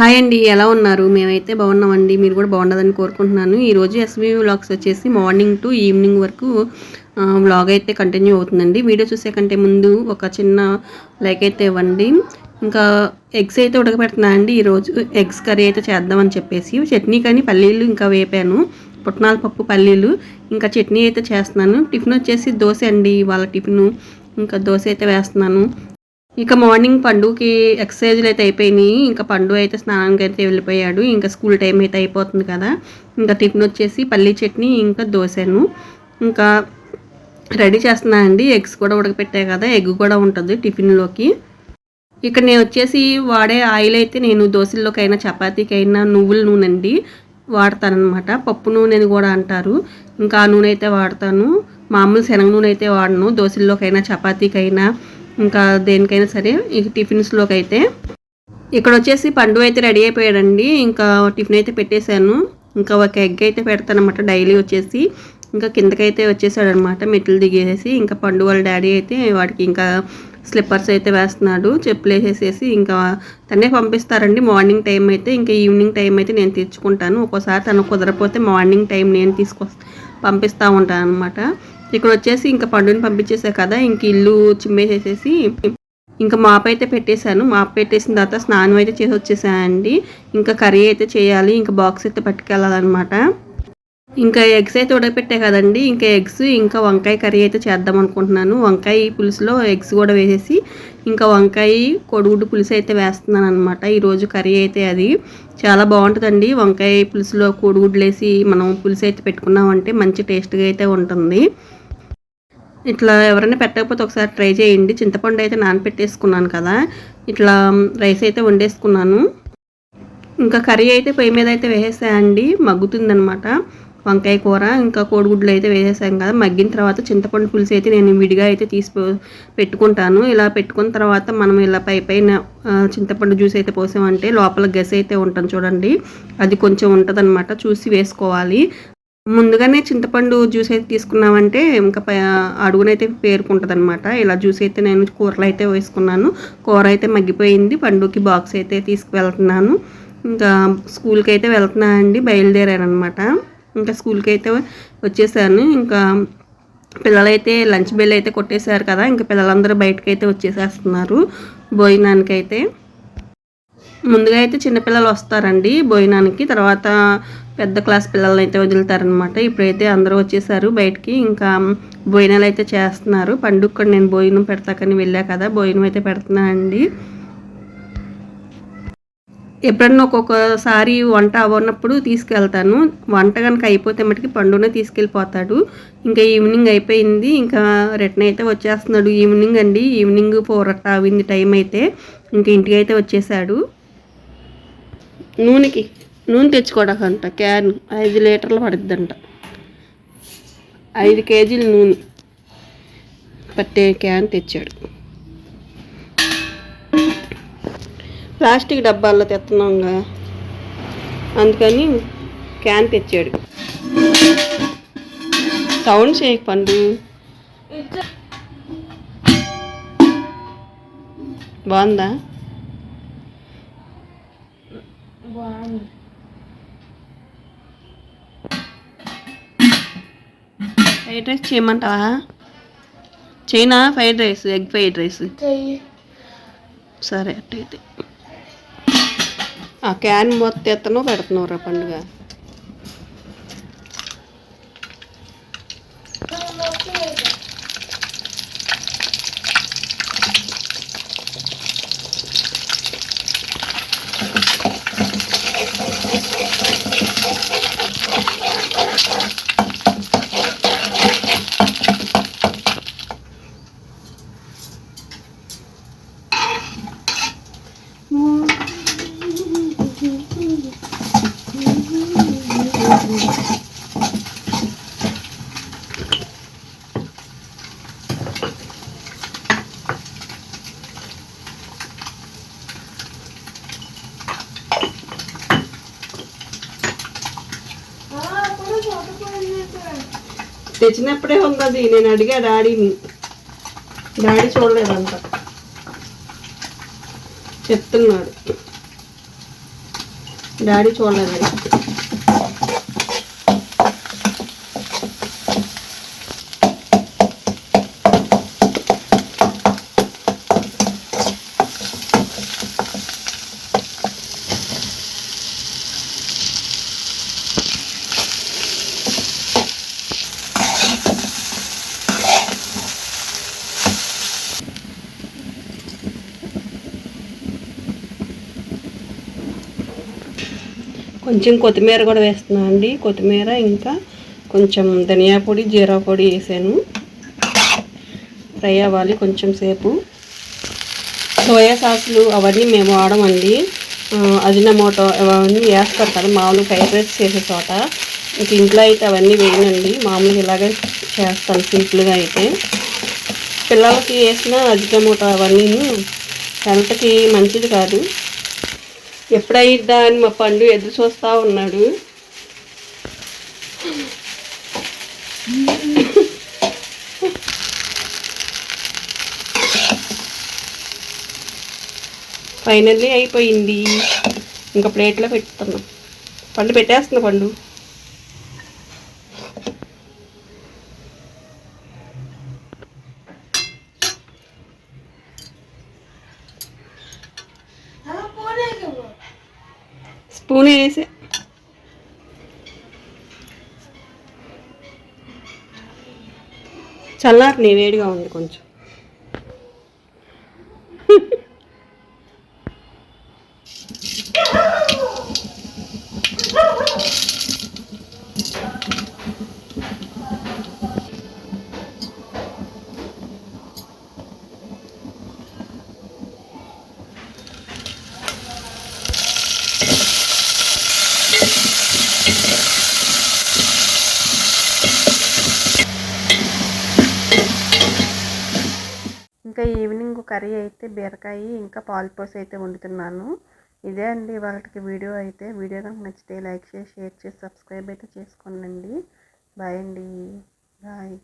Hi అండి ఎలా ఉన్నారు? మేమైతే బాగున్నామండి మీరు కూడా బాగుండదని కోరుకుంటున్నాను. ఈరోజు ఎస్బీ వ్లాగ్స్ వచ్చేసి మార్నింగ్ టు ఈవినింగ్ వరకు వ్లాగ్ అయితే కంటిన్యూ అవుతుందండి. వీడియో చూసే కంటే ముందు ఒక చిన్న లైక్ అయితే ఇవ్వండి. ఇంకా ఎగ్స్ అయితే ఉడకబెడుతున్నా అండి. ఈరోజు ఎగ్స్ కర్రీ అయితే చేద్దామని చెప్పేసి చట్నీ కానీ పల్లీలు ఇంకా వేపాను. పుట్నాల పప్పు పల్లీలు ఇంకా చట్నీ అయితే చేస్తున్నాను. టిఫిన్ వచ్చేసి దోశ అండి వాళ్ళ టిఫిన్. ఇంకా దోశ అయితే వేస్తున్నాను. ఇక మార్నింగ్ పండుకి ఎక్సర్సైజ్లు అయితే అయిపోయినాయి. ఇంకా పండు అయితే స్నానానికి అయితే వెళ్ళిపోయాడు. ఇంకా స్కూల్ టైం అయితే అయిపోతుంది కదా. ఇంకా టిఫిన్ వచ్చేసి పల్లీ చట్నీ ఇంకా దోశను. ఇంకా రెడీ చేస్తున్నా అండి. ఎగ్స్ కూడా ఉడకపెట్టాయి కదా. ఎగ్ కూడా ఉంటుంది టిఫిన్లోకి. ఇక్కడ నేను వచ్చేసి వాడే ఆయిల్ అయితే నేను దోశల్లోకైనా చపాతీకైనా నువ్వుల నూనె అండి వాడతానమాట పప్పు నూనె అని కూడా అంటారు. ఇంకా ఆ నూనె అయితే వాడతాను. మామూలు శనగ నూనె అయితే వాడను. దోశల్లోకైనా చపాతీకైనా. ఇంకా దేనికైనా సరే ఈ టిఫిన్స్లోకి అయితే ఇక్కడ వచ్చేసి పండు అయితే రెడీ అయిపోయాడండి. ఇంకా టిఫిన్ అయితే పెట్టేశాను. ఇంకా ఒక ఎగ్ అయితే పెడతానమాట డైలీ వచ్చేసి. ఇంకా కిందకైతే వచ్చేసాడు అనమాట మెట్లు దిగేసేసి ఇంకా పండు వాళ్ళ డాడీ అయితే వాడికి ఇంకా స్లిప్పర్స్ అయితే వేస్తున్నాడు. చెప్పులు వేసేసేసి ఇంకా తనే పంపిస్తారండి. మార్నింగ్ టైం అయితే ఇంకా ఈవినింగ్ టైం అయితే నేను తెచ్చుకుంటాను. ఒక్కోసారి తను కుదరపోతే మార్నింగ్ టైం నేను తీసుకొస్తా పంపిస్తూ ఉంటాను అనమాట ఇక్కడ వచ్చేసి ఇంకా పండుని పంపించేసా కదా ఇంక ఇల్లు చిమ్మేసేసేసి ఇంకా మాప్ అయితే పెట్టేశాను. మాప్ పెట్టేసిన తర్వాత స్నానం అయితే చేసి వచ్చేసానండి ఇంకా కర్రీ అయితే చేయాలి ఇంకా బాక్స్ అయితే పట్టుకెళ్ళాలన్నమాట. ఇంకా ఎగ్స్ అయితే ఉడకపెట్టే కదండి ఇంకా ఎగ్స్ ఇంకా వంకాయ కర్రీ అయితే చేద్దాం అనుకుంటున్నాను. వంకాయ పులుసులో ఎగ్స్ కూడా వేసేసి ఇంకా వంకాయ కొడుగుడ్డు పులుసు అయితే వేస్తున్నాను అనమాట ఈరోజు కర్రీ అయితే అది. చాలా బాగుంటుందండి. వంకాయ పులుసులో కోడిగుడ్లు వేసి మనం పులుసు అయితే పెట్టుకున్నామంటే మంచి టేస్ట్గా అయితే ఉంటుంది. ఇట్లా ఎవరైనా పెట్టకపోతే ఒకసారి ట్రై చేయండి. చింతపండు అయితే నానపెట్టేసుకున్నాను కదా. ఇట్లా రైస్ అయితే వండేసుకున్నాను. ఇంకా కర్రీ అయితే పొయ్యి మీద అయితే వేసేసాయండి మగ్గుతుందనమాట వంకాయ కూర ఇంకా కోడిగుడ్లు అయితే వేసేసాం కదా. మగ్గిన తర్వాత చింతపండు పులుసు అయితే నేను విడిగా అయితే తీసి పెట్టుకుంటాను. ఇలా పెట్టుకున్న తర్వాత మనం ఇలా పై పైన చింతపండు జ్యూస్ అయితే పోసామంటే లోపల గసి అయితే ఉంటుంది చూడండి. అది కొంచెం ఉంటుంది చూసి వేసుకోవాలి. ముందుగానే చింతపండు జ్యూస్ అయితే తీసుకున్నామంటే ఇంకా అడుగునైతే పేరుకుంటుంది అనమాట ఇలా జ్యూస్ అయితే నేను కూరలు అయితే వేసుకున్నాను. కూర అయితే మగ్గిపోయింది. పండుకి బాక్స్ అయితే తీసుకువెళ్తున్నాను. ఇంకా స్కూల్కి అయితే వెళ్తున్నా అండి. బయలుదేరాను అనమాట ఇంకా స్కూల్కి అయితే వచ్చేసాను. ఇంకా పిల్లలైతే లంచ్ బెల్ అయితే కొట్టేశారు కదా ఇంకా పిల్లలందరూ బయటకు అయితే వచ్చేసేస్తున్నారు భోజనానికి అయితే ముందుగా అయితే చిన్నపిల్లలు వస్తారండి భోజనానికి. తర్వాత పెద్ద క్లాస్ పిల్లల్ని అయితే వదులుతారనమాట ఇప్పుడైతే అందరూ వచ్చేసారు బయటికి. ఇంకా భోజనాలు అయితే చేస్తున్నారు. పండుగ కూడా నేను భోజనం పెడతాకని వెళ్ళా కదా భోజనం అయితే పెడుతున్నానండి ఎప్పుడన్నా ఒక్కొక్కసారి వంట అవ్వనప్పుడు తీసుకెళ్తాను. వంట కనుక అయిపోతే మటుకి పండునే తీసుకెళ్ళిపోతాడు. ఇంకా ఈవినింగ్ అయిపోయింది. ఇంకా రిటర్న్ అయితే వచ్చేస్తున్నాడు. ఈవినింగ్ అండి. ఈవినింగ్ ఫోర్ అట్లా అయింది టైం అయితే. ఇంకా ఇంటికి అయితే వచ్చేసాడు. నూనెకి నూనె తెచ్చుకోవడానికంట క్యాన్ ఐదు లీటర్లు పడుద్దంట. ఐదు కేజీల నూనె పట్టే క్యాన్ తెచ్చాడు. ప్లాస్టిక్ డబ్బాల్లో తెస్తున్నాంగా అందుకని క్యాన్ తెచ్చాడు. సౌండ్ చేయకు పండు. బాగుందా? ఫ్రైడ్ రైస్ చేయమంటావా? China fried rice egg fried rice సరే అట్టయితే ఆ క్యాన్ మొత్తం ఎత్తనో పెడుతున్నావురా పండుగ. తెచ్చినప్పుడే ఉంది నేను అడిగా డాడీని డాడీ చూడలేదంట. చెప్తున్నాడు. డాడీ చూడలేదు కొంచెం కొత్తిమీర కూడా వేస్తున్నాను అండి. కొత్తిమీర ఇంకా కొంచెం ధనియా పొడి జీరా పొడి వేసాను. ఫ్రై అవ్వాలి కొంచెం సేపు. సోయా సాసులు అవన్నీ మేము వాడమండి అజినమోటో అవన్నీ వేస్తారు కదా మామూలు ఫ్రైడ్ రైస్ చేసే చోట. ఇంక ఇంట్లో అయితే అవన్నీ వేయనండి. మామూలుగా ఇలాగే చేస్తాను సింపుల్గా అయితే. పిల్లలకి వేసిన అజినమోటో అవన్నీ హెల్త్కి మంచిది కాదు. ఎప్పుడైద్దా అని మా పండు ఎదురు చూస్తా ఉన్నాడు. ఫైనల్లీ అయిపోయింది. ఇంకా ప్లేట్లో పెట్టుతున్నాం పండు పెట్టేస్తున్నా పండు. స్పూన్ వేసే చల్లారి వేడిగా ఉంది కొంచెం. ఇంకా ఈవినింగ్ కర్రీ అయితే బీరకాయ ఇంకా పాలుపోసి అయితే వండుతున్నాను. ఇదే అండి వాళ్ళకి వీడియో అయితే. వీడియో కనుక నచ్చితే లైక్ చేసి షేర్ చేసి సబ్స్క్రైబ్ అయితే చేసుకోండి. బాయ్ అండి. బాయ్.